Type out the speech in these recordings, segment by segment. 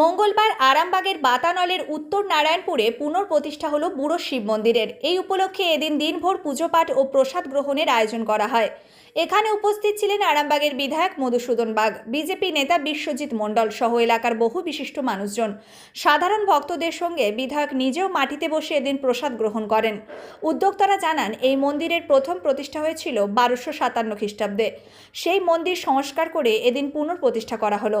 মঙ্গলবার আরামবাগের বাতানলের উত্তর নারায়ণপুরে পুনঃপ্রতিষ্ঠা হলো বুড়ো শিব মন্দিরের। এই উপলক্ষে এদিন দিনভর পুজো পাঠ ও প্রসাদ গ্রহণের আয়োজন করা হয়। এখানে উপস্থিত ছিলেন আরামবাগের বিধায়ক মধুসূদন বাগ, বিজেপি নেতা বিশ্বজিৎ মণ্ডল সহ এলাকার বহু বিশিষ্ট মানুষজন। সাধারণ ভক্তদের সঙ্গে বিধায়ক নিজেও মাটিতে বসে এদিন প্রসাদ গ্রহণ করেন। উদ্যোক্তারা জানান, এই মন্দিরের প্রথম প্রতিষ্ঠা হয়েছিল বারোশো সাতান্ন খ্রিস্টাব্দে। সেই মন্দির সংস্কার করে এদিন পুনঃপ্রতিষ্ঠা করা হলো।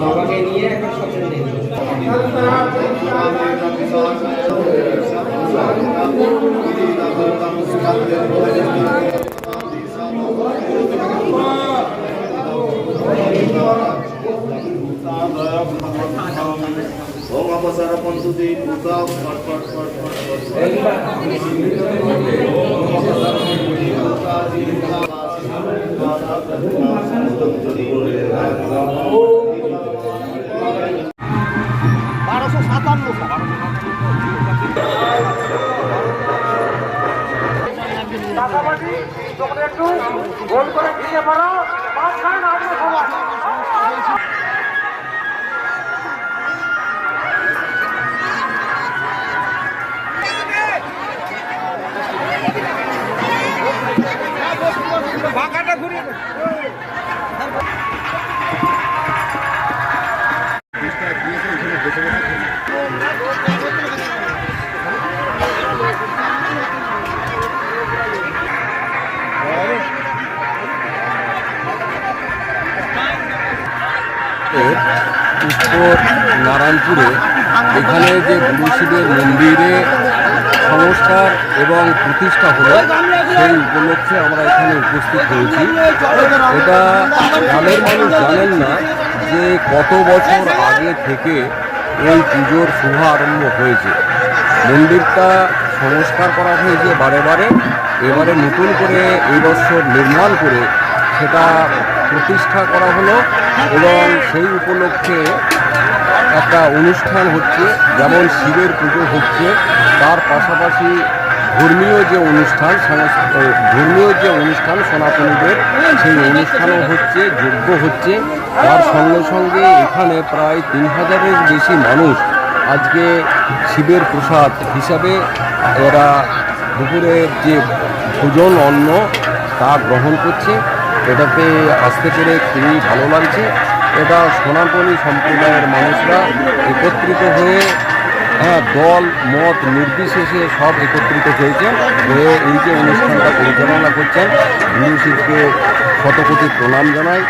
बाबा के लिए Vamos lá passar a ponto de voltar para, para, para, para, para. পাশাপাশি তোমরা একটু গোল করে দিতে পারো মাঝখানে নামবে সবাই উত্তর নারায়ণপুরে এখানে যে গুরু শিবের মন্দিরে সংস্কার এবং প্রতিষ্ঠা হলো, সেই উপলক্ষে আমরা এখানে উপস্থিত হয়েছি। এটা গ্রামের মানুষ জানেন না যে কত বছর আগে থেকে এই পুজোর শুভ আরম্ভ হয়েছে। মন্দিরটা সংস্কার করা হয়েছে বারে বারে, এবারে নতুন করে এই বছর নির্মাণ করে সেটা প্রতিষ্ঠা করা হলো এবং সেই উপলক্ষে একটা অনুষ্ঠান হচ্ছে, যেমন শিবের পুজো হচ্ছে, তার পাশাপাশি ধর্মীয় যে অনুষ্ঠান ধর্মীয় যে অনুষ্ঠান সনাতনীদের, সেই অনুষ্ঠানও হচ্ছে, যজ্ঞ হচ্ছে। তার সঙ্গে সঙ্গে এখানে প্রায় তিন হাজারের বেশি মানুষ আজকে শিবের প্রসাদ হিসাবে এরা দুপুরের যে ভোজন অন্ন তা গ্রহণ করছে। এটাতে আসতে পেরে খুবই ভালো লাগছে। এটা সনাতনী সম্প্রদায়ের মানুষরা একত্রিত হয়ে হ্যাঁ দল, মত নির্বিশেষে সব একত্রিত হয়েছে। হয়ে এই যে অনুষ্ঠানটা পরিচালনা করছেন গুরু শিবকে শতকোটি প্রণাম জানাই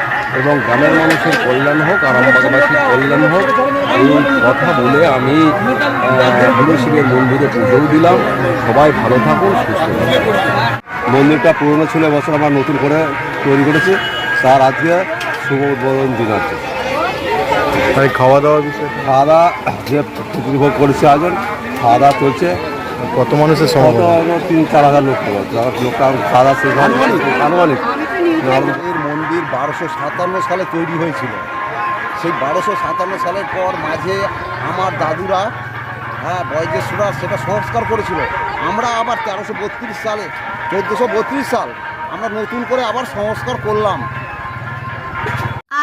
এবং গ্রামের মানুষের কল্যাণ হোক, আরামবাগবাসীর কল্যাণ হোক, এই কথা বলে আমি গুরু শিবের মন্দিরে পুজোও দিলাম। সবাই ভালো থাকুন, সুস্থ থাকুন। মন্দিরটা পুরনো ছিল বছর আমরা নতুন করে তৈরি করেছে। তার আজকে শুভ উদ্বোধন দিন আছে। তাই খাওয়া দাওয়ার বিষয়ে? খাওয়া দাওয়া যে উপভোগ করেছে আজন খাওয়া দাওয়া চলছে। কত মানুষের সমাগম? তিন চার হাজার লোক লোকটা খাওয়া দাওয়া শেষ আনুমানিক। মন্দির বারোশো সাতান্ন সালে তৈরি হয়েছিল। সেই বারোশো সাতান্ন সালের পর মাঝে আমার দাদুরা হ্যাঁ বয়োজ্যেষ্ঠরা সেটা সংস্কার করেছিল। আমরা আবার তেরোশো বত্রিশ সালে চোদ্দোশো বত্রিশ সাল আমরা নতুন করে আবার সংস্কার করলাম।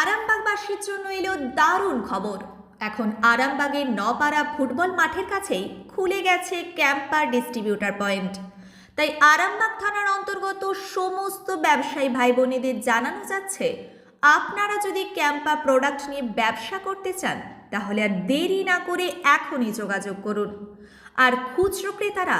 আরামবাগবাসীর জন্য এলো দারুণ খবর। এখন আরামবাগের নপাড়া ফুটবল মাঠের কাছেই খুলে গেছে ক্যাম্পার ডিস্ট্রিবিউটার পয়েন্ট। তাই আরামবাগ থানার অন্তর্গত সমস্ত ব্যবসায়ী ভাই বোনেদের জানানো যাচ্ছে, আপনারা যদি ক্যাম্পা প্রোডাক্ট নিয়ে ব্যবসা করতে চান, তাহলে আর দেরি না করে এখনই যোগাযোগ করুন। আর খুচরো ক্রেতারা